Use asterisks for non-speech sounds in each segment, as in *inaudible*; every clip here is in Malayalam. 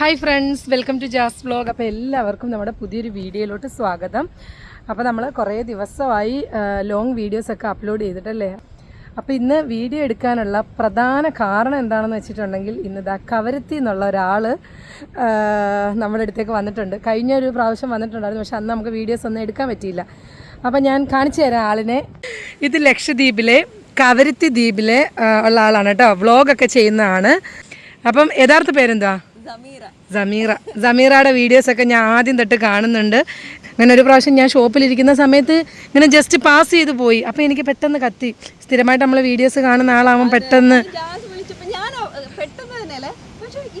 Hi friends welcome to Jas vlog അപ്പോൾ എല്ലാവർക്കും നമ്മുടെ പുതിയൊരു വീഡിയോയിലോട്ട് സ്വാഗതം. അപ്പോൾ നമ്മൾ കുറേ ദിവസമായി ലോങ് വീഡിയോസൊക്കെ അപ്ലോഡ് ചെയ്തിട്ടല്ലേ? അപ്പോൾ ഇന്ന് വീഡിയോ എടുക്കാനുള്ള പ്രധാന കാരണം എന്താണെന്ന് വെച്ചിട്ടുണ്ടെങ്കിൽ ഇന്ന് ദാ കവരത്തി എന്നുള്ള ഒരാൾ നമ്മുടെ അടുത്തേക്ക് വന്നിട്ടുണ്ട്. കഴിഞ്ഞ ഒരു പ്രാവശ്യം വന്നിട്ടുണ്ടായിരുന്നു പക്ഷെ അന്ന് നമുക്ക് വീഡിയോസ് ഒന്നും എടുക്കാൻ പറ്റിയില്ല. അപ്പോൾ ഞാൻ കാണിച്ചു തരാം ആളിനെ. ഇത് ലക്ഷദ്വീപിലെ കവരത്തി ദ്വീപിലെ ഉള്ള ആളാണ് കേട്ടോ. വ്ളോഗൊക്കെ ചെയ്യുന്നതാണ്. അപ്പം യഥാർത്ഥ പേരെന്താ സമീറ സമീറയുടെ വീഡിയോസൊക്കെ ഞാൻ ആദ്യം തൊട്ട് കാണുന്നുണ്ട്. അങ്ങനെ ഒരു പ്രാവശ്യം ഞാൻ ഷോപ്പിലിരിക്കുന്ന സമയത്ത് ഇങ്ങനെ ജസ്റ്റ് പാസ് ചെയ്ത് പോയി. അപ്പോൾ എനിക്ക് പെട്ടെന്ന് കത്തി. സ്ഥിരമായിട്ട് നമ്മൾ വീഡിയോസ് കാണുന്ന ആളാവുമ്പോൾ പെട്ടെന്ന്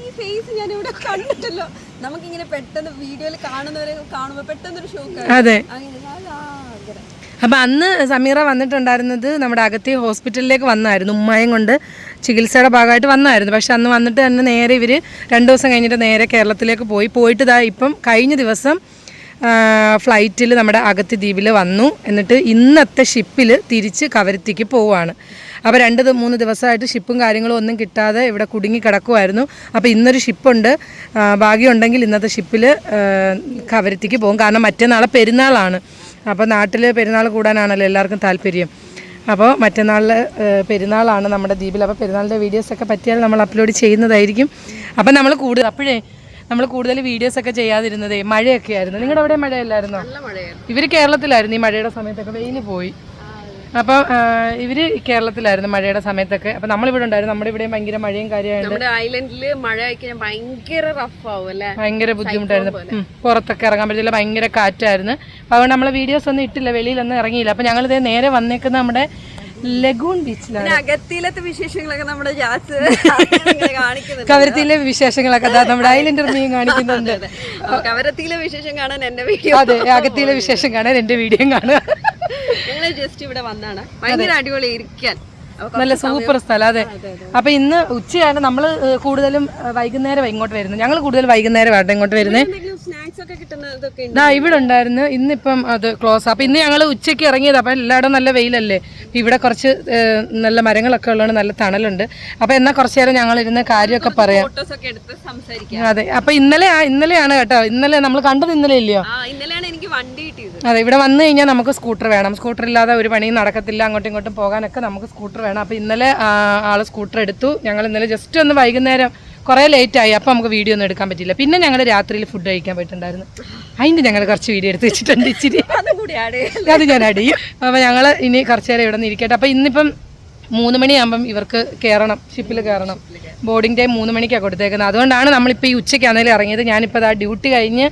ഈ ഫേസ് ഞാൻ ഇവിടെ കണ്ടിട്ടല്ലോ. നമുക്കിങ്ങനെ വീഡിയോയിൽ കാണുന്നവരെ ഷോക്ക് അതെ. അങ്ങനെ ഞാൻ ആ, അങ്ങനെ. അപ്പം അന്ന് സമീറ വന്നിട്ടുണ്ടായിരുന്നത് നമ്മുടെ അകത്തെ ഹോസ്പിറ്റലിലേക്ക് വന്നായിരുന്നു. ഉമ്മായും കൊണ്ട് ചികിത്സയുടെ ഭാഗമായിട്ട് വന്നായിരുന്നു. പക്ഷെ അന്ന് വന്നിട്ട് തന്നെ നേരെ ഇവർ രണ്ട് ദിവസം കഴിഞ്ഞിട്ട് നേരെ കേരളത്തിലേക്ക് പോയി. പോയിട്ട് ഇതാ ഇപ്പം കഴിഞ്ഞ ദിവസം ഫ്ലൈറ്റിൽ നമ്മുടെ അകത്തി ദ്വീപിൽ വന്നു. എന്നിട്ട് ഇന്നത്തെ ഷിപ്പിൽ തിരിച്ച് കവരത്തിക്ക് പോവുകയാണ് അപ്പോൾ രണ്ട് മൂന്ന് ദിവസമായിട്ട് ഷിപ്പും കാര്യങ്ങളും ഒന്നും കിട്ടാതെ ഇവിടെ കുടുങ്ങി കിടക്കുമായിരുന്നു അപ്പോൾ ഇന്നൊരു ഷിപ്പുണ്ട്. ഭാഗ്യമുണ്ടെങ്കിൽ ഇന്നത്തെ ഷിപ്പിൽ കവരത്തിക്ക് പോകും. കാരണം മറ്റന്നാളെ പെരുന്നാളാണ്. അപ്പോൾ നാട്ടിൽ പെരുന്നാൾ കൂടാനാണല്ലോ എല്ലാവർക്കും താല്പര്യം. അപ്പോൾ മറ്റന്നാളിൽ പെരുന്നാളാണ് നമ്മുടെ ദ്വീപിൽ അപ്പോൾ പെരുന്നാളിന്റെ വീഡിയോസൊക്കെ പറ്റിയാൽ നമ്മൾ അപ്ലോഡ് ചെയ്യുന്നതായിരിക്കും. അപ്പോൾ നമ്മൾ കൂടുതൽ അപ്പോഴേ നമ്മൾ കൂടുതൽ വീഡിയോസൊക്കെ ചെയ്യാതിരുന്നതേ മഴയൊക്കെ ആയിരുന്നു. നിങ്ങളുടെ അവിടെ മഴയല്ലായിരുന്നോ ഇവർ കേരളത്തിലായിരുന്നു ഈ മഴയുടെ സമയത്തൊക്കെ വെയിൽ പോയി. അപ്പോൾ ഇവർ കേരളത്തിലായിരുന്നു മഴയുടെ സമയത്തൊക്കെ. അപ്പോൾ നമ്മളിവിടെ ഉണ്ടായിരുന്നു. നമ്മുടെ ഇവിടെയും ഭയങ്കര മഴയും കാര്യമായിട്ട് ഐലൻഡിൽ മഴ ഭയങ്കര റഫ് ആവും ഭയങ്കര ബുദ്ധിമുട്ടായിരുന്നു. പുറത്തൊക്കെ ഇറങ്ങാൻ പറ്റില്ല. ഭയങ്കര കാറ്റായിരുന്നു. അപ്പോൾ അതുകൊണ്ട് നമ്മൾ വീഡിയോസ് ഒന്നും ഇട്ടില്ല. വെളിയിലൊന്നും ഇറങ്ങിയില്ല. അപ്പോൾ ഞങ്ങളിത് നേരെ വന്നേക്കുന്ന നമ്മുടെ ലഗൂൺ ബീച്ചിലാണ്. അകത്തിയിലത്തെ വിശേഷങ്ങളൊക്കെ നമ്മുടെ ജാസ് *laughs* കവരത്തിയിലെ വിശേഷങ്ങളൊക്കെ നമ്മുടെ ഐലൻഡർ മീൻ കാണിക്കുന്നുണ്ട്. കവരത്തിയിലെ വിശേഷം കാണാൻ എന്റെ വീഡിയോ അതെ അകത്തിയിലെ വിശേഷം കാണാൻ എന്റെ വീഡിയോ കാണുക ഞങ്ങൾ ജസ്റ്റ് ഇവിടെ വന്നാണ്. ഭയങ്കര അടിപൊളി ഇരിക്കാൻ. നല്ല സൂപ്പർ സ്ഥലം അതെ. അപ്പൊ ഇന്ന് ഉച്ചയാണ് നമ്മൾ കൂടുതലും വൈകുന്നേരം ഇങ്ങോട്ട് വരുന്നത്. ഞങ്ങൾ കൂടുതൽ വൈകുന്നേരം ആട്ടെ ഇങ്ങോട്ട് വരുന്നത് സ്നാക്സ് ഒക്കെ ഉണ്ട്? ഇവിടെ ഉണ്ടായിരുന്നു. ഇന്നിപ്പം അത് ക്ലോസ് അപ്പം ഇന്ന് ഞങ്ങൾ ഉച്ചയ്ക്ക് ഇറങ്ങിയത്. അപ്പം എല്ലായിടും നല്ല വെയിലല്ലേ? ഇവിടെ കുറച്ച് നല്ല മരങ്ങളൊക്കെ ഉള്ളതുകൊണ്ട് നല്ല തണലുണ്ട്. അപ്പം എന്നാൽ കുറച്ച് നേരം ഞങ്ങൾ ഇരുന്ന് കാര്യമൊക്കെ പറയാം. അതെ. അപ്പം ഇന്നലെ ആ ഇന്നലെയാണ് കേട്ടോ. ഇന്നലെ നമ്മൾ കണ്ടത് ഇന്നലെ ഇല്ലയോ? ഇന്നലെയാണ് എനിക്ക് വണ്ടി കിട്ടിയത്. അതെ ഇവിടെ വന്നു കഴിഞ്ഞാൽ നമുക്ക് സ്കൂട്ടർ വേണം. സ്കൂട്ടർ ഇല്ലാതെ ഒരു പണിയും നടക്കത്തില്ല. അങ്ങോട്ടും ഇങ്ങോട്ടും പോകാനൊക്കെ നമുക്ക് സ്കൂട്ടർ വേണം. അപ്പം ഇന്നലെ ആൾ സ്കൂട്ടർ എടുത്തു. ഞങ്ങൾ ഇന്നലെ ജസ്റ്റ് ഒന്ന് വൈകുന്നേരം കുറേ ലേറ്റ് ആയി അപ്പോൾ നമുക്ക് വീഡിയോ ഒന്നും എടുക്കാൻ പറ്റില്ല പിന്നെ ഞങ്ങൾ രാത്രിയിൽ ഫുഡ് കഴിക്കാൻ പറ്റുന്നുണ്ടായിരുന്നു അതിന്റെ ഞങ്ങൾ കുറച്ച് വീഡിയോ എടുത്ത് വെച്ചിട്ടുണ്ട് ഇച്ചിരി. അതും ആഡ് ഞാൻ അടിയും അപ്പോൾ ഞങ്ങൾ ഇനി കുറച്ച് നേരം ഇവിടെ നിന്ന് ഇരിക്കട്ടെ. അപ്പോൾ ഇന്നിപ്പം മൂന്ന് മണിയാകുമ്പം ഇവർക്ക് കയറണം ഷിപ്പിൽ കയറണം ബോർഡിംഗ് ടൈം മൂന്ന് മണിക്കാണ് കൊടുത്തേക്കുന്നത്. അതുകൊണ്ടാണ് നമ്മളിപ്പോൾ ഈ ഉച്ചയ്ക്കാണെങ്കിലും ഇറങ്ങിയത്. ഞാനിപ്പോൾ ആ ഡ്യൂട്ടി കഴിഞ്ഞ്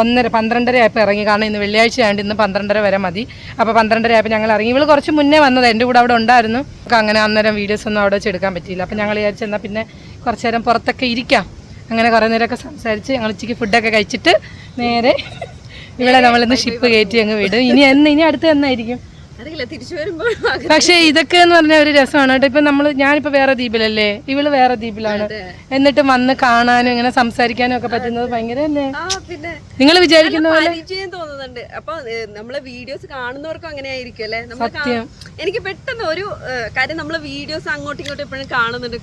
ഒന്നര പന്ത്രണ്ടര ആയപ്പോൾ ഇറങ്ങി. കാരണം ഇന്ന് വെള്ളിയാഴ്ച ആയതുകൊണ്ട് ഇന്ന് പന്ത്രണ്ടര വരെ മതി. അപ്പോൾ പന്ത്രണ്ടര ആയപ്പോൾ ഞങ്ങൾ ഇറങ്ങി. ഇവൾ കുറച്ച് മുന്നേ വന്നത്. എന്റെ കൂടെ അവിടെ ഉണ്ടായിരുന്നു. അങ്ങനെ അന്നേരം വീഡിയോസ് ഒന്നും അവിടെ വെച്ച് എടുക്കാൻ പറ്റിയില്ല. അപ്പോൾ ഞങ്ങൾ വിചാരിച്ചെന്നാൽ പിന്നെ കുറച്ച് നേരം പുറത്തൊക്കെ ഇരിക്കാം. അങ്ങനെ കുറേ നേരമൊക്കെ സംസാരിച്ച് ഞങ്ങൾ ഉച്ചയ്ക്ക് ഫുഡൊക്കെ കഴിച്ചിട്ട് നേരെ ഇവിടെ നമ്മളിന്ന് ഷിപ്പ് കയറ്റി അങ്ങ് വിടും. ഇനി എന്ന് ഇനി അടുത്ത് എന്നായിരിക്കും? *laughs* പക്ഷേ ഇതൊക്കെ എന്ന് പറഞ്ഞ ഒരു രസമാണ് കേട്ടോ. ഇപ്പൊ നമ്മൾ ഞാനിപ്പോ വേറെ ദ്വീപിലല്ലേ? ഇവൾ വേറെ ദ്വീപിലാണ്. എന്നിട്ട് വന്ന് കാണാനും ഇങ്ങനെ സംസാരിക്കാനും ഒക്കെ പറ്റുന്നത് ഭയങ്കര പിന്നെ നിങ്ങൾ വിചാരിക്കുന്ന പോലെ പരിചയം തോന്നുന്നുണ്ട്. അപ്പൊ നമ്മളെ വീഡിയോസ് കാണുന്നവർക്കും അങ്ങനെ ആയിരിക്കും അല്ലെ സത്യം. എനിക്ക് പെട്ടെന്ന് ഒരു കാര്യം നമ്മളെ വീഡിയോസ് അങ്ങോട്ടും ഇങ്ങോട്ടും എപ്പോഴും കാണുന്നുണ്ട്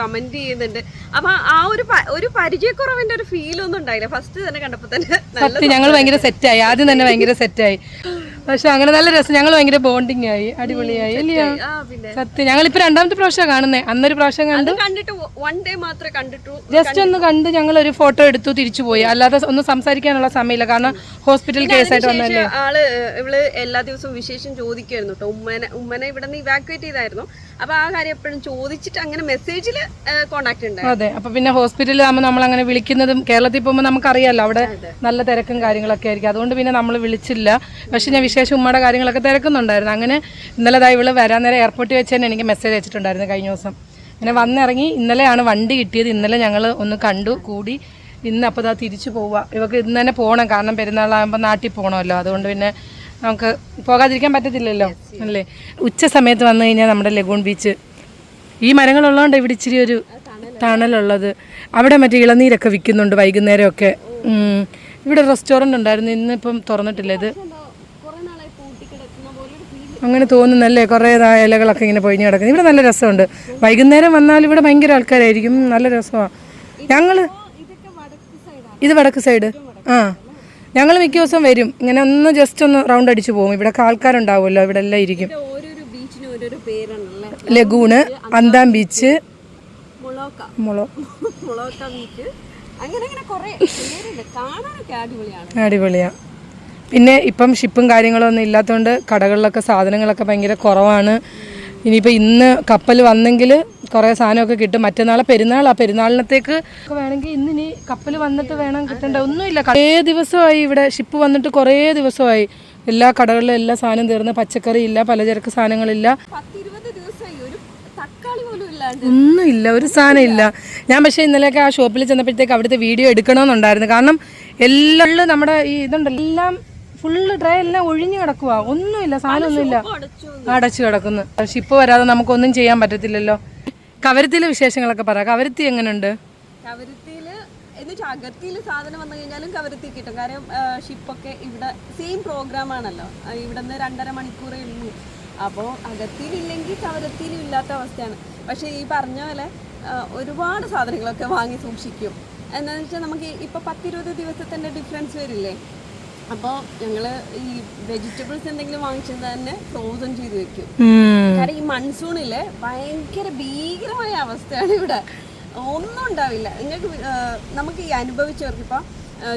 കമന്റ് ചെയ്യുന്നുണ്ട്. അപ്പൊ ആ ഒരു ഒരു പരിചയക്കുറവിന്റെ ഒരു ഫീൽ ഒന്നും ഉണ്ടായില്ല. ഫസ്റ്റ് തന്നെ കണ്ടപ്പോ തന്നെ സത്യം ഞങ്ങൾ ഭയങ്കര സെറ്റായി ആദ്യം തന്നെ ഭയങ്കര സെറ്റായി പക്ഷെ അങ്ങനെ നല്ല രസം. ഞങ്ങൾ ഭയങ്കര ബോണ്ടിങ് ആയി അടിപൊളിയായി. ഇല്ലയോ? സത്യം. ഞങ്ങളിപ്പോ രണ്ടാമത്തെ പ്രാവശ്യം കാണുന്നേ. അന്നൊരു പ്രാവശ്യം കണ്ടു. കണ്ടിട്ട് വൺ ഡേ മാത്രമേ കണ്ടിട്ടു ജസ്റ്റ് ഒന്ന് കണ്ട് ഞങ്ങൾ ഒരു ഫോട്ടോ എടുത്തു തിരിച്ചു പോയി. അല്ലാതെ ഒന്നും സംസാരിക്കാനുള്ള സമയമില്ല. കാരണം ഹോസ്പിറ്റൽ കേസ് ആയിട്ട് വന്നല്ലേ ആൾ ഇവൾ എല്ലാ ദിവസവും വിശേഷം ചോദിക്കായിരുന്നു കേട്ടോ ഉമ്മനെ ഉമ്മനെ ഇവിടെ നിന്ന് ഇവാക്യുവേറ്റ് ചെയ്തായിരുന്നു. അപ്പൊ ആ കാര്യം എപ്പോഴും ചോദിച്ചിട്ട് അങ്ങനെ മെസ്സേജിൽ കോണ്ടാക്ട് ഉണ്ട് അതെ. അപ്പൊ പിന്നെ ഹോസ്പിറ്റലിൽ ആകുമ്പോൾ നമ്മൾ അങ്ങനെ വിളിക്കുന്നതും കേരളത്തിൽ പോകുമ്പോൾ നമുക്കറിയാലോ അവിടെ നല്ല തിരക്കും കാര്യങ്ങളൊക്കെ ആയിരിക്കും. അതുകൊണ്ട് പിന്നെ നമ്മൾ വിളിച്ചില്ല. പക്ഷെ ഞാൻ വിശേഷം ഉമ്മയുടെ കാര്യങ്ങളൊക്കെ തിരക്കുന്നുണ്ടായിരുന്നു. അങ്ങനെ ഇന്നലെ ദാ ഇവൾ വരാൻ നേരം എയർപോർട്ടിൽ വെച്ച് തന്നെ എനിക്ക് മെസ്സേജ് അയച്ചിട്ടുണ്ടായിരുന്നു കഴിഞ്ഞ ദിവസം. അങ്ങനെ വന്നിറങ്ങി ഇന്നലെയാണ് വണ്ടി കിട്ടിയത്. ഇന്നലെ ഞങ്ങൾ ഒന്ന് കണ്ടു കൂടി. ഇന്ന് അപ്പോൾ ദാ തിരിച്ചു പോവുക ഇവക്ക് ഇന്ന് തന്നെ പോകണം കാരണം പെരുന്നാളാകുമ്പോൾ നാട്ടിൽ പോകണമല്ലോ അതുകൊണ്ട് പിന്നെ നമുക്ക് പോകാതിരിക്കാൻ പറ്റത്തില്ലല്ലോ അല്ലേ? ഉച്ച സമയത്ത് വന്നു കഴിഞ്ഞാൽ നമ്മുടെ ലഗൂൺ ബീച്ച്. ഈ മരങ്ങളുള്ളതുകൊണ്ട് ഇവിടെ ഇച്ചിരി ഒരു തണലുള്ളത്. അവിടെ മറ്റേ ഇളനീരൊക്കെ വിൽക്കുന്നുണ്ട് വൈകുന്നേരമൊക്കെ. ഇവിടെ റെസ്റ്റോറന്റ് ഉണ്ടായിരുന്നു. ഇന്നിപ്പം തുറന്നിട്ടില്ല ഇത് കുറെ നാളായി പൂട്ടിക്കിടക്കുന്ന പോലെ ഒരു ഫീൽ അങ്ങനെ തോന്നുന്നല്ലേ? കുറേ ഇലകളൊക്കെ ഇങ്ങനെ പൊഴിഞ്ഞ് കിടക്കുന്നത് ഇവിടെ നല്ല രസമുണ്ട്. വൈകുന്നേരം വന്നാൽ ഇവിടെ ഭയങ്കര ആൾക്കാരായിരിക്കും. നല്ല രസമാണ് ഞങ്ങൾ ഇത് വടക്ക് സൈഡ്. ആ. ഞങ്ങൾ മിക്ക ദിവസം വരും. ഇങ്ങനെ ഒന്ന് ജസ്റ്റ് ഒന്ന് റൗണ്ട് അടിച്ചു പോകും. ഇവിടെ ആൾക്കാരുണ്ടാവുമല്ലോ. ഇവിടെ എല്ലാം ഇരിക്കും. ലഗൂണ് അന്താം ബീച്ച് അടിപൊളിയാണ്. അടിപൊളിയാ. പിന്നെ ഇപ്പം ഷിപ്പും കാര്യങ്ങളൊന്നും ഇല്ലാത്തതുകൊണ്ട് കടകളിലൊക്കെ സാധനങ്ങളൊക്കെ ഭയങ്കര കുറവാണ്. ഇനിയിപ്പോൾ ഇന്ന് കപ്പൽ വന്നെങ്കിൽ കുറേ സാധനമൊക്കെ കിട്ടും. മറ്റന്നാളെ പെരുന്നാൾ ആ പെരുന്നാളിനത്തേക്ക് വേണമെങ്കിൽ ഇന്ന് ഇനി കപ്പൽ വന്നിട്ട് വേണം കിട്ടേണ്ട. ഒന്നുമില്ല. കുറേ ദിവസമായി ഇവിടെ ഷിപ്പ് വന്നിട്ട് കുറേ ദിവസമായി. എല്ലാ കടകളിലും എല്ലാ സാധനം തീർന്ന്. പച്ചക്കറി ഇല്ല പലചരക്ക് സാധനങ്ങളില്ല. ഒന്നുമില്ല. ഒരു സാധനം ഇല്ല. ഞാൻ പക്ഷേ ഇന്നലെയൊക്കെ ആ ഷോപ്പിൽ ചെന്നപ്പോഴത്തേക്ക് അവിടുത്തെ വീഡിയോ എടുക്കണമെന്നുണ്ടായിരുന്നു. കാരണം എല്ലാം നമ്മുടെ ഈ ഇതുണ്ടല്ലോ. എല്ലാം ഫുള്ള് ഡ്രൈ എല്ലാം ഒഴിഞ്ഞു കിടക്കുക ഒന്നുമില്ല സാധനമൊന്നുമില്ല. അടച്ചു അടച്ചു കിടക്കുന്നു. ഷിപ്പ് വരാതെ നമുക്കൊന്നും ചെയ്യാൻ പറ്റത്തില്ലല്ലോ. കവരത്തിലെ വിശേഷങ്ങളൊക്കെ പറ. കവരത്തി എങ്ങനെയുണ്ട് കവരത്തിയിൽ സാധനം വന്നു കഴിഞ്ഞാലും കവരത്തി കിട്ടും. കാരണം ഷിപ്പൊക്കെ ഇവിടെ സെയിം പ്രോഗ്രാം ആണല്ലോ. ഇവിടെ നിന്ന് രണ്ടര മണിക്കൂറേ ഉള്ളൂ. അപ്പോൾ അകത്തിയിലില്ലെങ്കിൽ കവരത്തിയിലും ഇല്ലാത്ത അവസ്ഥയാണ്. പക്ഷേ ഈ പറഞ്ഞ പോലെ ഒരുപാട് സാധനങ്ങളൊക്കെ വാങ്ങി സൂക്ഷിക്കും. എന്താണെന്ന് വെച്ചാൽ നമുക്ക് ഇപ്പോൾ പത്തിരുപത് ദിവസത്തിന്റെ ഡിഫറൻസ് വരില്ലേ? അപ്പോൾ ഞങ്ങൾ ഈ വെജിറ്റബിൾസ് എന്തെങ്കിലും വാങ്ങിച്ചത് തന്നെ ഫ്രോസൺ ചെയ്ത് വെക്കും. കാരണം ഈ മൺസൂണിൽ ഭയങ്കര ഭീകരമായ അവസ്ഥയാണ് ഇവിടെ. ഒന്നും ഉണ്ടാവില്ല. നിങ്ങൾക്ക് നമുക്ക് ഈ അനുഭവിച്ചവർക്ക് ഇപ്പൊ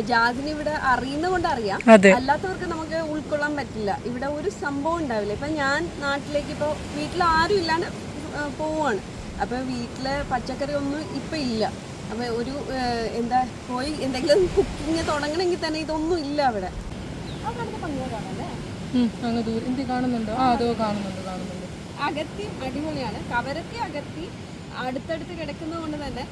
ജാതിന് ഇവിടെ അറിയുന്ന കൊണ്ട് അറിയാം അല്ലാത്തവർക്ക് നമുക്ക് ഉൾക്കൊള്ളാൻ പറ്റില്ല. ഇവിടെ ഒരു സംഭവം ഉണ്ടാവില്ല. ഇപ്പൊ ഞാൻ നാട്ടിലേക്ക് ഇപ്പോൾ വീട്ടിൽ ആരും ഇല്ലാണ്ട് പോവാണ്. അപ്പൊ വീട്ടിൽ പച്ചക്കറി ഒന്നും ഇപ്പൊ ഇല്ല. അപ്പൊ ഒരു എന്താ പോയി എന്തെങ്കിലും കുക്കിംഗ് തുടങ്ങണമെങ്കിൽ തന്നെ ഇതൊന്നും ഇല്ല അവിടെ. അങ്ങ് ദൂരം. എന്ത് കാണുന്നുണ്ടോ? ആ അതോ കാണുന്നുണ്ട് കാണുന്നുണ്ട്. അകത്തി അടിപൊളിയാണ്. കവരത്തി അകത്തി അടുത്തടുത്ത് കിടക്കുന്നത് കൊണ്ട് തന്നെ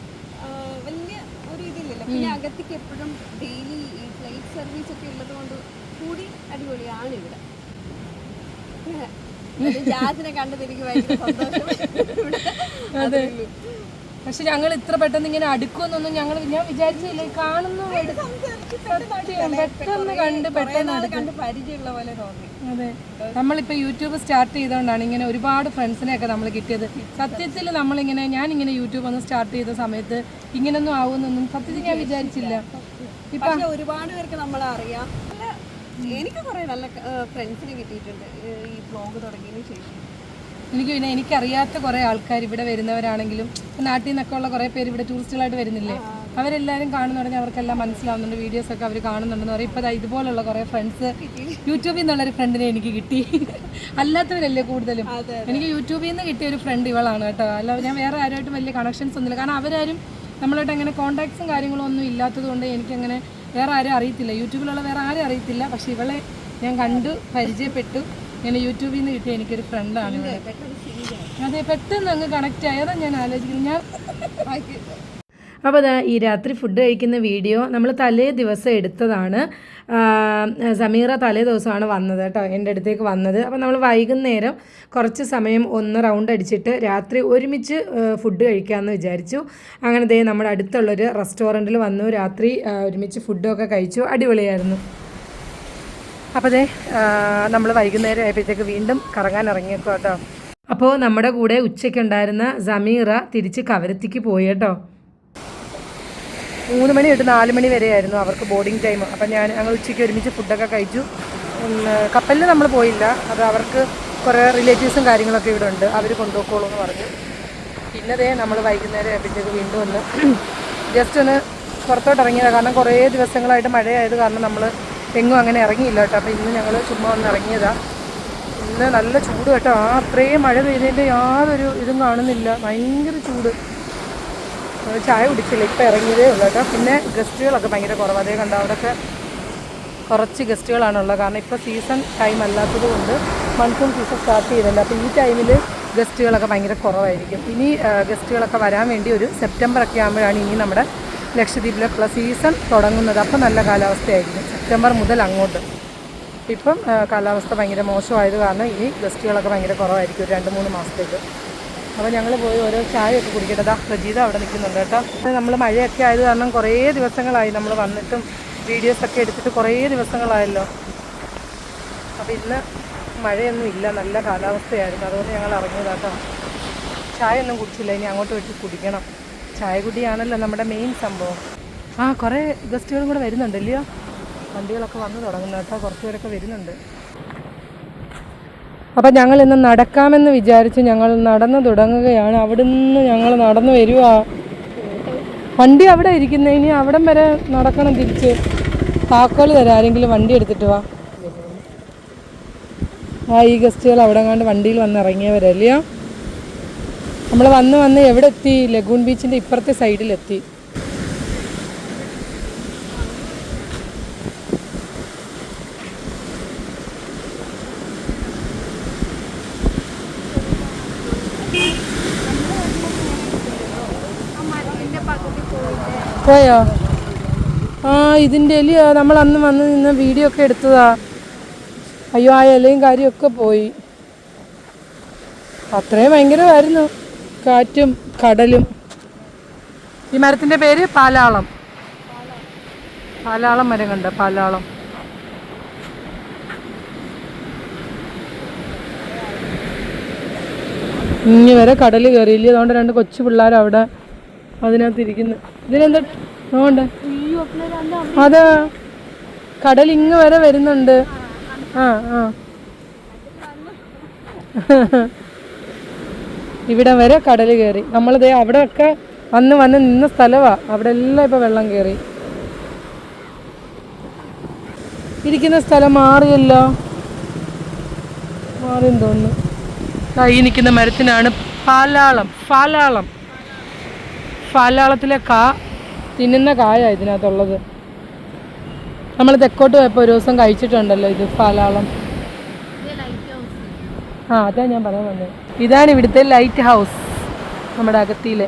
വലിയ ഒരു ഇതില്ലല്ലോ. പിന്നെ അകത്തിക്ക് എപ്പോഴും ഡെയിലി ഈ ഫ്ലൈറ്റ് സർവീസ് ഒക്കെ ഉള്ളത് കൊണ്ട് കൂടി അടിപൊളിയാണ് ഇവിടെ. *laughs* ജാസിനെ കണ്ടത് എനിക്ക് ഭയങ്കര സന്തോഷം. പക്ഷെ ഞങ്ങൾ ഇത്ര പെട്ടെന്ന് ഇങ്ങനെ അടുക്കുമെന്നൊന്നും ഞങ്ങൾ ഞാൻ വിചാരിച്ചില്ല. കാണുന്നു പെട്ടെന്ന് കണ്ട് പെട്ടെന്ന് കണ്ട് പരിചയമുള്ള പോലെ തോന്നി. അതെ. നമ്മളിപ്പോൾ യൂട്യൂബ് സ്റ്റാർട്ട് ചെയ്തുകൊണ്ടാണ് ഇങ്ങനെ ഒരുപാട് ഫ്രണ്ട്സിനെയൊക്കെ നമ്മൾ കിട്ടിയത്. സത്യത്തിൽ നമ്മളിങ്ങനെ ഇങ്ങനെ യൂട്യൂബ് ഒന്ന് സ്റ്റാർട്ട് ചെയ്ത സമയത്ത് ഇങ്ങനൊന്നും ആവുമെന്നൊന്നും സത്യത്തിൽ ഞാൻ വിചാരിച്ചില്ല. ഇപ്പം ഒരുപാട് പേർക്ക് നമ്മളെ അറിയാം. എനിക്ക് കുറെ നല്ല ഫ്രണ്ട്സിനെ കിട്ടിയിട്ടുണ്ട്. ഈ ബ്ലോഗ് തുടങ്ങിയതിന് ശേഷം. എനിക്ക് പിന്നെ എനിക്കറിയാത്ത കുറേ ആൾക്കാർ ഇവിടെ വരുന്നവരാണെങ്കിലും നാട്ടിൽ നിന്നൊക്കെ ഉള്ള കുറേ പേര് ഇവിടെ ടൂറിസ്റ്റുകളായിട്ട് വരുന്നില്ലേ? അവരെല്ലാവരും കാണുന്നുണ്ടെങ്കിൽ അവർക്കെല്ലാം മനസ്സിലാവുന്നുണ്ട്. വീഡിയോസ് ഒക്കെ അവർ കാണുന്നുണ്ടെന്ന് പറയും. ഇപ്പോൾ ഇതുപോലുള്ള കുറേ ഫ്രണ്ട്സ് യൂട്യൂബിൽ നിന്നുള്ളൊരു ഫ്രണ്ടിനെ എനിക്ക് കിട്ടി. അല്ലാത്തവരല്ലേ കൂടുതലും? എനിക്ക് യൂട്യൂബിൽ നിന്ന് കിട്ടിയ ഒരു ഫ്രണ്ട് ഇവളാണ് കേട്ടോ. അല്ല ഞാൻ വേറെ ആരുമായിട്ടും വലിയ കണക്ഷൻസ് ഒന്നുമില്ല. കാരണം അവരാരും നമ്മളായിട്ട് അങ്ങനെ കോൺടാക്ട്സും കാര്യങ്ങളും ഒന്നും ഇല്ലാത്തത് കൊണ്ട് എനിക്കങ്ങനെ വേറെ ആരും അറിയത്തില്ല. യൂട്യൂബിലുള്ള വേറെ ആരും അറിയത്തില്ല. പക്ഷെ ഇവളെ ഞാൻ കണ്ടു പരിചയപ്പെട്ടു. ഇങ്ങനെ യൂട്യൂബിൽ നിന്ന് കിട്ടിയ എനിക്കൊരു ഫ്രണ്ടാണ് അതെ പെട്ടെന്ന് അങ്ങ് കണക്റ്റ് ആയതാ ഞാൻ ആലോചിക്കുന്നത്. ഞാൻ അപ്പോൾ അതാ ഈ രാത്രി ഫുഡ് കഴിക്കുന്ന വീഡിയോ നമ്മൾ തലേ ദിവസം എടുത്തതാണ്. സമീറ തലേ ദിവസമാണ് വന്നത് കേട്ടോ എന്റെ അടുത്തേക്ക് വന്നത്. അപ്പോൾ നമ്മൾ വൈകുന്നേരം കുറച്ച് സമയം ഒന്ന് റൗണ്ട് അടിച്ചിട്ട് രാത്രി ഒരുമിച്ച് ഫുഡ് കഴിക്കാമെന്ന് വിചാരിച്ചു. അങ്ങനെ ദേ നമ്മുടെ അടുത്തുള്ളൊരു റെസ്റ്റോറന്റിൽ വന്നു. രാത്രി ഒരുമിച്ച് ഫുഡൊക്കെ കഴിച്ചു. അടിപൊളിയായിരുന്നു. അപ്പോൾ ദേ നമ്മൾ വൈകുന്നേരം ആയപ്പോഴത്തേക്ക് വീണ്ടും കറങ്ങാൻ ഇറങ്ങിയേക്കും കേട്ടോ അപ്പോൾ നമ്മുടെ കൂടെ ഉച്ചയ്ക്ക് ഉണ്ടായിരുന്ന സമീറ തിരിച്ച് കവരത്തിക്ക് പോയി കേട്ടോ മൂന്ന് മണി തൊട്ട് നാല് മണി വരെയായിരുന്നു അവർക്ക് ബോർഡിംഗ് ടൈം അപ്പം ഞാൻ ഞങ്ങൾ ഉച്ചയ്ക്ക് ഒരുമിച്ച് ഫുഡൊക്കെ കഴിച്ചു. കപ്പലിൽ നമ്മൾ പോയില്ല. അത് അവർക്ക് കുറേ റിലേറ്റീവ്സും കാര്യങ്ങളൊക്കെ ഇവിടെ ഉണ്ട്. അവർ കൊണ്ടുപോയിക്കോളൂ എന്ന് പറഞ്ഞു. പിന്നെ ദേ നമ്മൾ വൈകുന്നേരം ആയപ്പോഴത്തേക്ക് വീണ്ടും ഒന്ന് *clears throat* ജസ്റ്റ് ഒന്ന് പുറത്തോട്ട് ഇറങ്ങിയതാണ് കാരണം കുറേ ദിവസങ്ങളായിട്ട് മഴയായത് കാരണം നമ്മൾ എങ്ങും അങ്ങനെ ഇറങ്ങിയില്ല കേട്ടോ. അപ്പോൾ ഇന്ന് ഞങ്ങൾ ചുമ്മാ ഒന്ന് ഇറങ്ങിയതാണ് ഇന്ന് നല്ല ചൂട് കേട്ടോ. ആ അത്രയും മഴ പെയ്തതിന്റെ യാതൊരു ഇതും കാണുന്നില്ല. ഭയങ്കര ചൂട്. ചായ കുടിച്ചില്ല. ഇപ്പം ഇറങ്ങിയതേ ഉള്ളൂ കേട്ടോ. പിന്നെ ഗസ്റ്റുകളൊക്കെ ഭയങ്കര കുറവ്. അതേ കണ്ട അവിടെയൊക്കെ കുറച്ച് ഗസ്റ്റുകളാണുള്ളത്. കാരണം ഇപ്പോൾ സീസൺ ടൈം അല്ലാത്തത് കൊണ്ട് മൺസൂൺ സീസൺ സ്റ്റാർട്ട് ചെയ്തില്ല അപ്പോൾ ഈ ടൈമിൽ ഗസ്റ്റുകളൊക്കെ ഭയങ്കര കുറവായിരിക്കും. ഇനി ഗസ്റ്റുകളൊക്കെ വരാൻ വേണ്ടി ഒരു സെപ്റ്റംബർ ഒക്കെ ആകുമ്പോഴാണ് ഇനി നമ്മുടെ ലക്ഷദ്വീപിലേക്കുള്ള സീസൺ തുടങ്ങുന്നത് അപ്പം നല്ല കാലാവസ്ഥയായിരിക്കും സെപ്റ്റംബർ മുതൽ അങ്ങോട്ട്. ഇപ്പം കാലാവസ്ഥ ഭയങ്കര മോശമായത് കാരണം ഇനി ഗസ്റ്റുകളൊക്കെ ഭയങ്കര കുറവായിരിക്കും ഒരു രണ്ട് മൂന്ന് മാസത്തേക്ക്. അപ്പോൾ ഞങ്ങൾ പോയി ഓരോ ചായയൊക്കെ കുടിക്കേണ്ടതാ പ്രജീത അവിടെ നിൽക്കുന്നുണ്ട് കേട്ടോ. നമ്മൾ മഴയൊക്കെ ആയത് കാരണം കുറേ ദിവസങ്ങളായി നമ്മൾ വന്നിട്ടും വീഡിയോസൊക്കെ എടുത്തിട്ട് കുറേ ദിവസങ്ങളായല്ലോ. അപ്പോൾ ഇന്ന് മഴയൊന്നും ഇല്ല നല്ല കാലാവസ്ഥയായിരുന്നു. അതുകൊണ്ട് ഞങ്ങൾ ഇറങ്ങിയതാട്ടോ ചായ ഒന്നും കുടിച്ചില്ല ഇനി അങ്ങോട്ട് വെച്ച് കുടിക്കണം. ചായ കുടിയാണല്ലോ നമ്മുടെ മെയിൻ സംഭവം. ആ കുറേ ഗസ്റ്റുകളും കൂടെ വരുന്നുണ്ട് ഇല്ലയോ വണ്ടികളൊക്കെ വന്നു തുടങ്ങുന്നു കേട്ടോ. കുറച്ച് പേരൊക്കെ വരുന്നുണ്ട്. അപ്പം ഞങ്ങൾ ഇന്ന് നടക്കാമെന്ന് വിചാരിച്ച് ഞങ്ങൾ നടന്നു തുടങ്ങുകയാണ്. അവിടുന്ന് ഞങ്ങൾ നടന്നു വരുക വണ്ടി അവിടെ ഇരിക്കുന്നത് ഇനി അവിടം വരെ നടക്കണം തിരിച്ച്. താക്കോൽ തരാം. ആരെങ്കിലും വണ്ടി എടുത്തിട്ട് വാ. ആ ഈ ഗസ്റ്റുകൾ അവിടെ കണ്ട് വണ്ടിയിൽ വന്ന് ഇറങ്ങിയവരല്ലയോ നമ്മൾ വന്ന് വന്ന് എവിടെ എത്തി? ലഗൂൺ ബീച്ചിന്റെ ഇപ്പുറത്തെ സൈഡിലെത്തി പോയോ? ആ ഇതിന്റെ ഇലയോ നമ്മൾ അന്ന് വന്ന് നിന്ന് വീഡിയോ ഒക്കെ എടുത്തതാ. അയ്യോ ആ ഇലയും കാര്യമൊക്കെ പോയി. അത്രയും ഭയങ്കരമായിരുന്നു. കാറ്റും കടലും. ഈ മരത്തിന്റെ പേര് പാലാളം. പാലാളം മരം കണ്ട പാലാളം. ഇനി വരെ കടൽ കയറിയില്ല അതുകൊണ്ട് രണ്ട് കൊച്ചു പിള്ളേർ അവിടെ അതിനകത്ത് ഇരിക്കുന്നു ഇതിനെന്താ അതുകൊണ്ട് അതാ. കടൽ ഇങ്ങ് വരെ വരുന്നുണ്ട്. ആ ആ. ഇവിടെ വരെ കടൽ കയറി. നമ്മളിതേ അവിടെയൊക്കെ അന്ന് വന്ന് നിന്ന സ്ഥലമാണ് അവിടെ എല്ലാം ഇപ്പം വെള്ളം കയറി. ഇരിക്കുന്ന സ്ഥലം മാറിയല്ലോ? മാറിയെന്ന് തോന്നുന്നു. കൈ ഈ നിൽക്കുന്ന മരത്തിനാണ് പാലാളം. പാലാളം. പാലാളത്തിലെ കാ തിന്നുന്ന കായ ഇതിനകത്തുള്ളത്. നമ്മൾ തെക്കോട്ട് പോയപ്പോൾ ഒരു ദിവസം കഴിച്ചിട്ടുണ്ടല്ലോ ഇത് ഫാലാളം ആ അതാ ഞാൻ പറയാൻ വന്നത് ഇതാണ് ഇവിടുത്തെ ലൈറ്റ് ഹൗസ് നമ്മുടെ അകത്തിയിലെ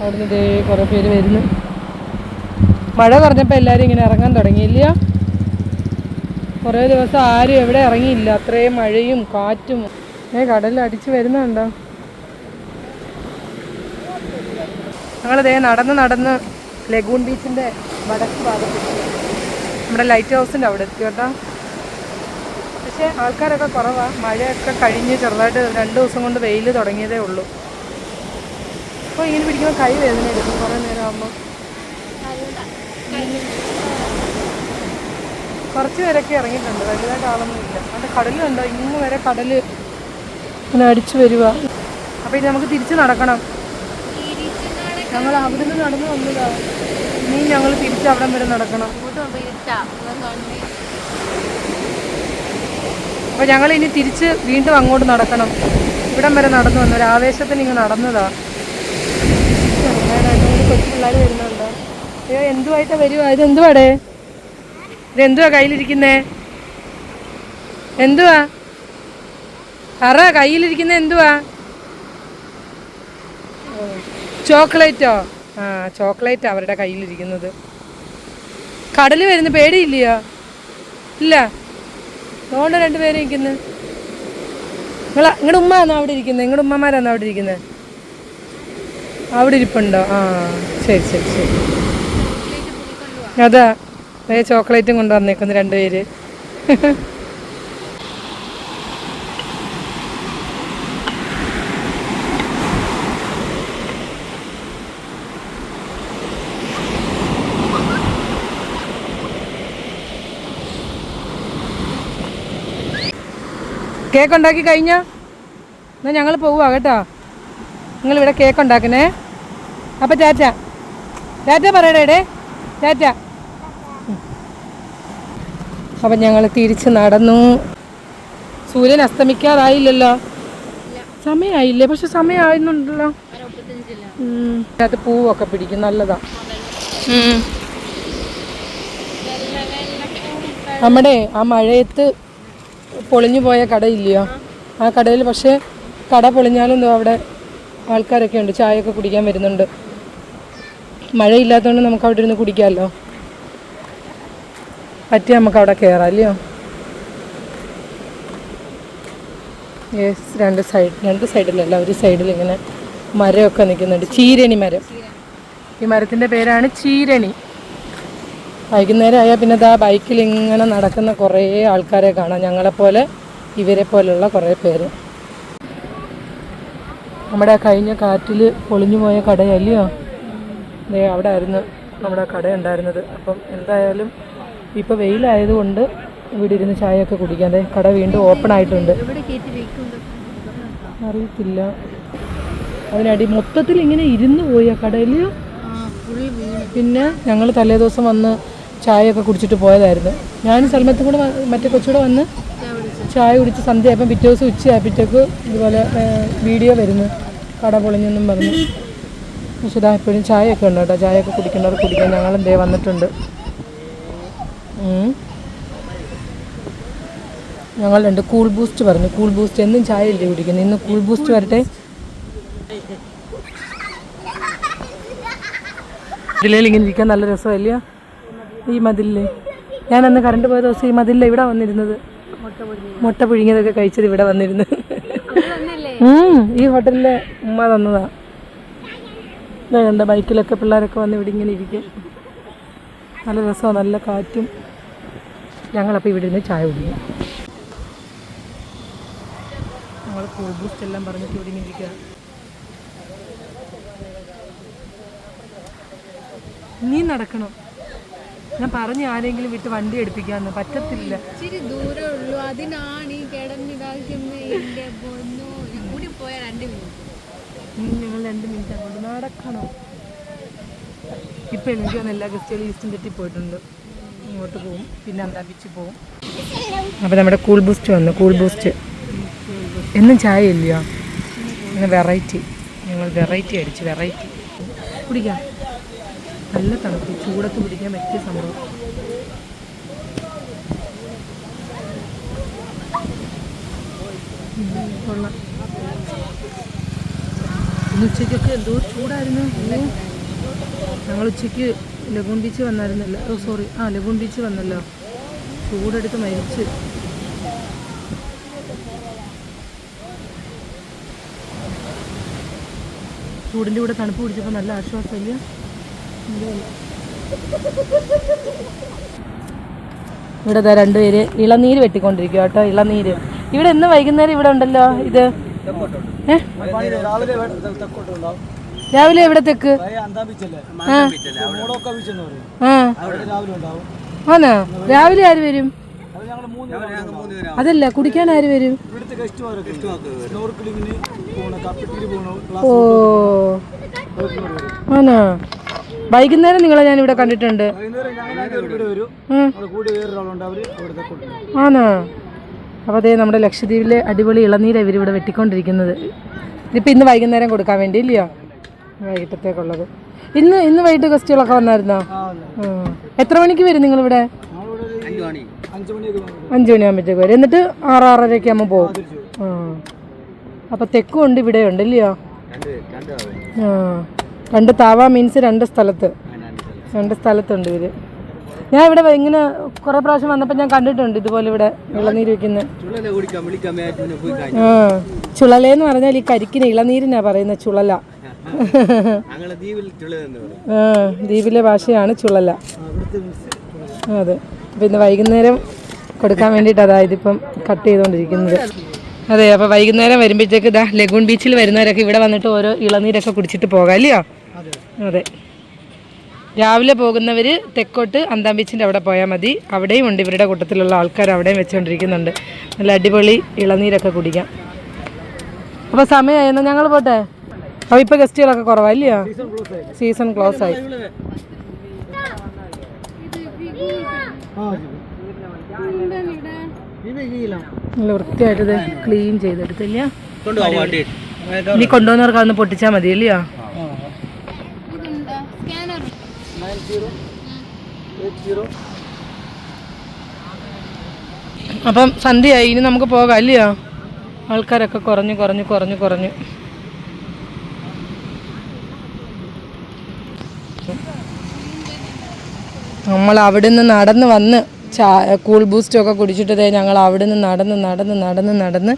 അവിടുന്ന് ഇതേ കുറേ പേര് വരുന്നു. മഴ കുറഞ്ഞപ്പോൾ എല്ലാവരും ഇങ്ങനെ ഇറങ്ങാൻ തുടങ്ങിയില്ല. കുറേ ദിവസം ആരും എവിടെ ഇറങ്ങിയില്ല. അത്രയും മഴയും കാറ്റും. ഏ കടലിൽ അടിച്ച് വരുന്നുണ്ടോ? ഞങ്ങളിതേ നടന്ന് നടന്ന് ലഗൂൺ ബീച്ചിന്റെ വടക്ക് ഭാഗത്തെത്തി നമ്മുടെ ലൈറ്റ് ഹൗസിന്റെ അവിടെ എത്തി കേട്ടോ. പക്ഷേ ആൾക്കാരൊക്കെ കുറവാണ് മഴയൊക്കെ കഴിഞ്ഞ് ചെറുതായിട്ട് രണ്ട് ദിവസം കൊണ്ട് വെയിൽ തുടങ്ങിയതേ ഉള്ളൂ. അപ്പോൾ ഇങ്ങനെ പിടിക്കുമ്പോൾ കൈ വേദന എടുക്കും. കുറേ നേരം ആകുമ്പോൾ കുറച്ച് പേരൊക്കെ ഇറങ്ങിയിട്ടുണ്ട്. വലുതായിട്ട് ആളൊന്നും ഇല്ല. അവിടെ കടലുണ്ടോ ഇന്ന് വരെ കടൽ ഇങ്ങനെ അടിച്ചു വരിക. അപ്പോൾ ഇനി നമുക്ക് തിരിച്ച് നടക്കണം. ഞങ്ങൾ അവിടെ നിന്ന് നടന്നു വന്നതാണ് ഇനിയും ഞങ്ങൾ തിരിച്ച് അവിടം വരെ നടക്കണം. അപ്പോൾ ഞങ്ങൾ ഇനി തിരിച്ച് വീണ്ടും അങ്ങോട്ട് നടക്കണം. ഇവിടം വരെ നടന്നു വന്നു. ഒരു ആവേശത്തിന് ഇങ്ങ് നടന്നതാ. കൊച്ചു പിള്ളേർ വരുന്നുണ്ടോ അയ്യോ എന്തുമായിട്ടാ വരുവാ? ഇത് എന്തുവാടേ? ഇത് എന്തുവാ കയ്യിലിരിക്കുന്നേ? എന്തുവാ? അറ കയ്യിലിരിക്കുന്ന എന്തുവാ? ചോക്ലേറ്റോ? ആ ചോക്ലേറ്റ് അവരുടെ കയ്യിലിരിക്കുന്നത്. കടൽ വരുന്ന പേടിയില്ലയോ? ഇല്ല. അതുകൊണ്ട് രണ്ടുപേരും ഇരിക്കുന്നത് നിങ്ങൾ നിങ്ങളുടെ ഉമ്മ ആണോ അവിടെ ഇരിക്കുന്നത് നിങ്ങളുടെ ഉമ്മമാരാണോ അവിടെ ഇരിക്കുന്നത് അവിടെ ഇരിപ്പുണ്ടോ? ആ ശരി ശരി ശരി. അതാ ചോക്ലേറ്റും കൊണ്ടുവന്നേക്കുന്നു രണ്ടുപേര്. *laughs* കേക്ക് ഉണ്ടാക്കി കഴിഞ്ഞ? എന്നാൽ ഞങ്ങൾ പോവുക കേട്ടോ. നിങ്ങൾ ഇവിടെ കേക്ക് ഉണ്ടാക്കണേ അപ്പം ചാറ്റ ചാറ്റ പറയടേ ഡേ ടാറ്റ. അപ്പം ഞങ്ങൾ തിരിച്ച് നടന്നു. സൂര്യൻ അസ്തമിക്കാറായില്ലല്ലോ? സമയമായില്ലേ പക്ഷെ സമയമായിരുന്നുണ്ടല്ലോ അത് അതിനകത്ത് പൂവൊക്കെ പിടിക്കും നല്ലതാ. നമ്മുടെ ആ മഴയത്ത് പൊളിഞ്ഞു പോയ കടയില്ലയോ? ആ കടയിൽ പക്ഷേ കട പൊളിഞ്ഞാലും അവിടെ ആൾക്കാരൊക്കെ ഉണ്ട്. ചായയൊക്കെ കുടിക്കാൻ വരുന്നുണ്ട്. മഴയില്ലാത്തതുകൊണ്ട് നമുക്ക് അവിടെ ഇരുന്ന് കുടിക്കാമല്ലോ. പറ്റി നമുക്ക് അവിടെ കയറാം അല്ലയോ? യെസ് രണ്ട് സൈഡ് രണ്ട് സൈഡിലല്ല ഒരു സൈഡിൽ ഇങ്ങനെ മരമൊക്കെ നിൽക്കുന്നുണ്ട്. ചീരണി മരം ഈ മരത്തിന്റെ പേരാണ് ചീരണി. വൈകുന്നേരം ആയാൽ പിന്നെ ദാ ബൈക്കിൽ ഇങ്ങനെ നടക്കുന്ന കുറേ ആൾക്കാരെ കാണാം. ഞങ്ങളെപ്പോലെ ഇവരെ പോലെയുള്ള കുറേ പേര്. നമ്മുടെ കഴിഞ്ഞ കാറ്റിൽ പൊളിഞ്ഞു പോയ കടയല്ലയോ? ദേ അവിടെ ആയിരുന്നു നമ്മുടെ കട ഉണ്ടായിരുന്നത്. അപ്പം എന്തായാലും ഇപ്പോൾ വെയിലായതുകൊണ്ട് ഇവിടെ ഇരുന്ന് ചായയൊക്കെ കുടിക്കാം. ദേ കട വീണ്ടും ഓപ്പൺ ആയിട്ടുണ്ട്. അറിയത്തില്ല. അതിനടി മൊത്തത്തിൽ ഇങ്ങനെ ഇരുന്ന് പോയി ആ കടയിൽ പിന്നെ ഞങ്ങൾ തലേ ദിവസം വന്ന് ചായയൊക്കെ കുടിച്ചിട്ട് പോയതായിരുന്നു. ഞാനും സൽമത്തും കൂടെ മറ്റേ കൊച്ചുകൂടെ വന്ന് ചായ കുടിച്ച് സന്ധ്യ ആയപ്പം പിറ്റേ ദിവസം ഉച്ചയായപ്പോഴത്തേക്ക് ഇതുപോലെ വീഡിയോ വരുന്നു. കട പൊളിഞ്ഞെന്നും പറഞ്ഞു. പക്ഷെ ഇതാ എപ്പോഴും ചായയൊക്കെ ഉണ്ട് കേട്ടോ. ചായയൊക്കെ കുടിക്കേണ്ടവർ കുടിക്കാൻ ഞങ്ങൾ എന്തേ വന്നിട്ടുണ്ട് ഞങ്ങൾ രണ്ട് കൂൾ ബൂസ്റ്റ് പറഞ്ഞു. കൂൾ ബൂസ്റ്റ് എന്നും ചായ ഇല്ലേ കുടിക്കുന്നത്? ഇന്ന് കൂൾ ബൂസ്റ്റ് വരട്ടെ. ഇതിലേലിങ്ങനെ ഇരിക്കാൻ നല്ല രസമല്ല ഈ മതിലിൽ. ഞാൻ അന്ന് കറണ്ട് പോയ ദിവസം ഈ മതിലിൽ ഇവിടെ വന്നിരുന്നത്? മുട്ട പുഴുങ്ങിയതൊക്കെ കഴിച്ചത് ഇവിടെ വന്നിരുന്നു. ഈ ഹോട്ടലിലെ ഉമ്മ തന്നതാ. ഇതാ ബൈക്കിലൊക്കെ പിള്ളേരൊക്കെ വന്ന് ഇവിടെ ഇങ്ങനെ ഇരിക്കും. നല്ല രസമാണ് നല്ല കാറ്റും. ഞങ്ങളപ്പോൾ ഇവിടെ ഇരുന്ന് ചായ കുടിക്കും. ഞങ്ങൾ കൂൾ ബൂസ്റ്റ് എല്ലാം പറഞ്ഞിട്ട് ഇവിടെ ഇരിക്കുക നീ നടക്കണം? ഞാൻ പറഞ്ഞു ആരെങ്കിലും വിട്ട് വണ്ടി എടുപ്പിക്കാന്ന് പറ്റത്തില്ല. ഇച്ചിരി ദൂരേ ഉള്ളൂ. അതിനാണ് ഈ കൂടി പോയ രണ്ട് മിനിറ്റ് ഞങ്ങൾ രണ്ട് മിനിറ്റ് അങ്ങോട്ട് നടക്കണം. ഇപ്പം എനിക്ക് എല്ലാ ഗസ്റ്റുകളും ഈസ്റ്റും തെറ്റി പോയിട്ടുണ്ട് ഇങ്ങോട്ട് പോകും പിന്നെ അന്താപിച്ച് പോകും അപ്പോൾ നമ്മുടെ കൂൾ ബൂസ്റ്റ് വന്നു കൂൾ ബൂസ്റ്റ്. എന്നും ചായ ഇല്ലയോ? ഇന്ന് വെറൈറ്റി. ഞങ്ങൾ വെറൈറ്റി അടിച്ച് വെറൈറ്റി. കുടിക്കാം. നല്ല തണുപ്പ് ചൂടത്ത് പിടിക്കാൻ പറ്റിയ സംഭവം. ഇന്ന് ഉച്ചയ്ക്കൊക്കെ എന്തോ ചൂടായിരുന്നു. ഞങ്ങൾ ഉച്ചയ്ക്ക് ലഗൂൺ ബീച്ച് വന്നായിരുന്നല്ലോ. ഓ സോറി. ആ ലഗൂൺ ബീച്ച് വന്നല്ലോ. ചൂടെടുത്ത് മരിച്ച്. ചൂടിന്റെ കൂടെ തണുപ്പ് പിടിച്ചപ്പോൾ നല്ല ആശ്വാസമില്ല. ഇവിടെ ഇതാ രണ്ടുപേര് ഇളനീര് വെട്ടിക്കൊണ്ടിരിക്കുക കേട്ടോ ഇളനീര്. ഇവിടെ ഇന്ന് വൈകുന്നേരം ഇവിടെ ഉണ്ടല്ലോ ഇത്? രാവിലെ എവിടെ തെക്ക്? ആണോ? രാവിലെ ആര് വരും? അതല്ല കുടിക്കാൻ ആര് വരും? ഓ. ആണോ? വൈകുന്നേരം നിങ്ങളെ ഞാൻ ഇവിടെ കണ്ടിട്ടുണ്ട് ആണോ? അപ്പോൾ അതേ നമ്മുടെ ലക്ഷദ്വീപിലെ അടിപൊളി ഇളനീര ഇവർ ഇവിടെ വെട്ടിക്കൊണ്ടിരിക്കുന്നത്. ഇതിപ്പോ ഇന്ന് വൈകുന്നേരം കൊടുക്കാൻ വേണ്ടി ഇല്ലയോ? വൈകിട്ടത്തേക്കുള്ളത്. ഇന്ന് ഇന്ന് വൈകിട്ട് ഗസ്റ്റുകളൊക്കെ വന്നായിരുന്നോ. എത്ര മണിക്ക് വരും നിങ്ങളിവിടെ? അഞ്ച് മണി. അഞ്ച് മണിയൊക്കെ വരും. അഞ്ച് മണിയാകുമ്പോഴത്തേക്ക് വരും. എന്നിട്ട് ആറ് ആറരയ്ക്ക് ആകുമ്പോൾ പോകും ആ അപ്പോൾ തെക്കും ഉണ്ട് ഇവിടെ ഉണ്ട് ഇല്ലയോ? ആ. രണ്ട് താവ മീൻസ് രണ്ട് സ്ഥലത്ത്. രണ്ട് സ്ഥലത്തുണ്ട് ഇവർ. ഞാൻ ഇവിടെ ഇങ്ങനെ കുറെ പ്രാവശ്യം വന്നപ്പോൾ ഞാൻ കണ്ടിട്ടുണ്ട് ഇതുപോലെ ഇവിടെ ഇളനീര് വെക്കുന്നത് ചുളലെന്ന് പറഞ്ഞാൽ ഈ കരിക്കിന് ഇളനീരിനാ പറയുന്നത് ചുളല. ആ ദ്വീപിലെ ഭാഷയാണ് ചുളല. അതെ. അപ്പം ഇന്ന് വൈകുന്നേരം കൊടുക്കാൻ വേണ്ടിയിട്ട് അതാ ഇതിപ്പം കട്ട് ചെയ്തുകൊണ്ടിരിക്കുന്നത് അതെ അപ്പൊ വൈകുന്നേരം വരുമ്പോഴത്തേക്ക് ഇതാ ലഗൂൺ ബീച്ചിൽ വരുന്നവരൊക്കെ ഇവിടെ വന്നിട്ട് ഓരോ ഇളനീരൊക്കെ കുടിച്ചിട്ട് പോകാം അല്ലയോ? അതെ. രാവിലെ പോകുന്നവർ തെക്കോട്ട് അന്താം ബീച്ചിന്റെ അവിടെ പോയാൽ മതി. അവിടെയും ഉണ്ട്. ഇവരുടെ കൂട്ടത്തിലുള്ള ആൾക്കാർ അവിടെയും വെച്ചുകൊണ്ടിരിക്കുന്നുണ്ട് നല്ല അടിപൊളി ഇളനീരൊക്കെ കുടിക്കാം. അപ്പോൾ സമയമായി എന്നാൽ ഞങ്ങൾ പോട്ടെ? അപ്പോൾ ഇപ്പോൾ ഗസ്റ്റുകളൊക്കെ കുറവല്ലയോ സീസൺ ക്ലോസ് ആയി. നല്ല വൃത്തിയായിട്ട് ക്ലീൻ ചെയ്തെടുത്തില്ല. ഇനി കൊണ്ടുവന്നവർക്ക് അതൊന്ന് പൊട്ടിച്ചാൽ മതി അല്ലയോ അപ്പം സന്ധ്യയായി. ഇനി നമുക്ക് പോകാം. അല്ലയോ? ആൾക്കാരൊക്കെ കുറഞ്ഞു കുറഞ്ഞു കുറഞ്ഞു കുറഞ്ഞു. നമ്മൾ അവിടുന്ന് നടന്ന് വന്ന് ചാ കൂൾ ബൂസ്റ്റൊക്കെ കുടിച്ചിട്ടതേ ഞങ്ങൾ അവിടുന്ന് നടന്ന് നടന്ന് നടന്ന് നടന്ന്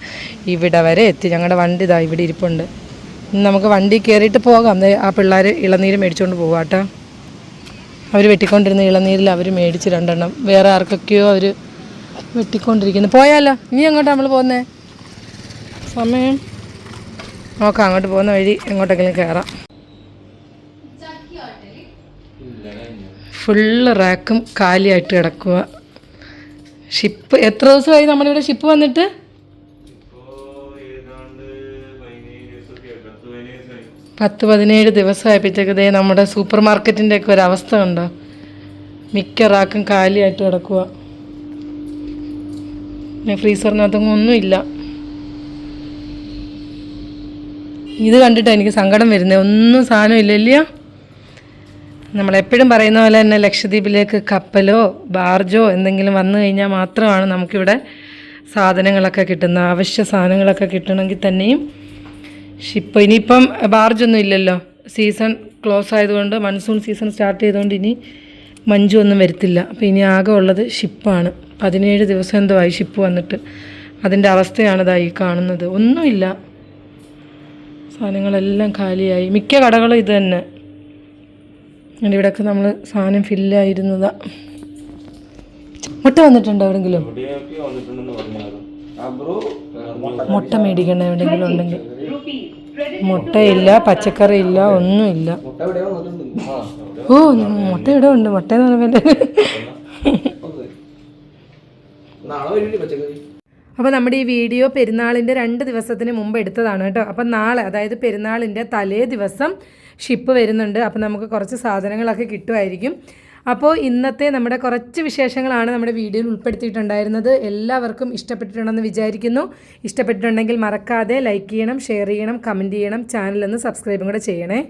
ഇവിടെ വരെ എത്തി. ഞങ്ങളുടെ വണ്ടി ഇതാ ഇവിടെ ഇരിപ്പുണ്ട്. നമുക്ക് വണ്ടി കയറിയിട്ട് പോകാം. ആ പിള്ളേർ ഇളനീര് മേടിച്ചുകൊണ്ട് പോകാം കേട്ടോ. അവർ വെട്ടിക്കൊണ്ടിരുന്ന ഇളനീരിൽ അവർ മേടിച്ച് രണ്ടെണ്ണം. വേറെ ആർക്കൊക്കെയോ അവർ വെട്ടിക്കൊണ്ടിരിക്കുന്നു. പോയാലോ? ഇനി എങ്ങോട്ടാണ് നമ്മൾ പോകുന്നേ സമയം. നോക്കാം അങ്ങോട്ട് പോകുന്ന വഴി എങ്ങോട്ടെങ്കിലും കയറാം ഫുള്ള് റാക്കും കാലിയായിട്ട് കിടക്കുക ഷിപ്പ് എത്ര ദിവസമായി നമ്മളിവിടെ ഷിപ്പ് വന്നിട്ട്? പത്ത് പതിനേഴ് ദിവസമായപ്പോഴത്തേക്ക് പിറ്റേക്കതേ നമ്മുടെ സൂപ്പർ മാർക്കറ്റിന്റെ ഒക്കെ ഒരു അവസ്ഥ ഉണ്ടോ മിക്ക റാക്കും കാലിയായിട്ട് കിടക്കുക പിന്നെ ഫ്രീസറിനകത്തൊന്നും ഒന്നുമില്ല ഇത് കണ്ടിട്ട് എനിക്ക് സങ്കടം വരുന്നത് ഒന്നും സാധനം ഇല്ലല്ലയോ? നമ്മളെപ്പോഴും പറയുന്ന പോലെ തന്നെ ലക്ഷദ്വീപിലേക്ക് കപ്പലോ ബാർജോ എന്തെങ്കിലും വന്നു കഴിഞ്ഞാൽ മാത്രമാണ് നമുക്കിവിടെ സാധനങ്ങളൊക്കെ കിട്ടുന്നത്. അവശ്യ സാധനങ്ങളൊക്കെ കിട്ടണമെങ്കിൽ തന്നെയും ഷിപ്പ് ഇനിയിപ്പം ബാർജൊന്നും ഇല്ലല്ലോ. സീസൺ ക്ലോസ് ആയതുകൊണ്ട് മൺസൂൺ സീസൺ സ്റ്റാർട്ട് ചെയ്തുകൊണ്ട് ഇനി മഞ്ജു ഒന്നും വരത്തില്ല. അപ്പോൾ ഇനി ആകെ ഉള്ളത് ഷിപ്പാണ് പതിനേഴ് ദിവസം എന്തോ ആയി ഷിപ്പ് വന്നിട്ട്. അതിന്റെ അവസ്ഥയാണ് ഇതായി കാണുന്നത്. ഒന്നുമില്ല. സാധനങ്ങളെല്ലാം കാലിയായി. മിക്ക കടകളും ഇത് തന്നെ. അതിന്റെ ഇവിടെയൊക്കെ നമ്മൾ സാധനം ഫില്ലായിരുന്നതാ മുട്ട വന്നിട്ടുണ്ടോ എവിടെങ്കിലും? മുട്ട മേടിക്കണ്ട എവിടെയെങ്കിലും ഉണ്ടെങ്കിൽ. മുട്ടയില്ല പച്ചക്കറി ഇല്ല ഒന്നുമില്ല. ഓ മുട്ട ഇവിടെ ഉണ്ട്. മുട്ട എന്ന് പറയുമ്പോൾ അപ്പോൾ നമ്മുടെ ഈ വീഡിയോ പെരുന്നാളിന്റെ രണ്ട് ദിവസത്തിന് മുമ്പ് എടുത്തതാണ് കേട്ടോ. അപ്പം നാളെ അതായത് പെരുന്നാളിന്റെ തലേ ദിവസം ഷിപ്പ് വരുന്നുണ്ട്. അപ്പോൾ നമുക്ക് കുറച്ച് സാധനങ്ങളൊക്കെ കിട്ടുമായിരിക്കും. അപ്പോൾ ഇന്നത്തെ നമ്മുടെ കുറച്ച് വിശേഷങ്ങളാണ് നമ്മുടെ വീഡിയോയിൽ ഉൾപ്പെടുത്തിയിട്ടുണ്ടായിരുന്നത്. എല്ലാവർക്കും ഇഷ്ടപ്പെട്ടിട്ടുണ്ടെന്ന് വിചാരിക്കുന്നു. ഇഷ്ടപ്പെട്ടിട്ടുണ്ടെങ്കിൽ മറക്കാതെ ലൈക്ക് ചെയ്യണം ഷെയർ ചെയ്യണം കമന്റ് ചെയ്യണം ചാനലൊന്ന് സബ്സ്ക്രൈബും കൂടെ ചെയ്യണേ.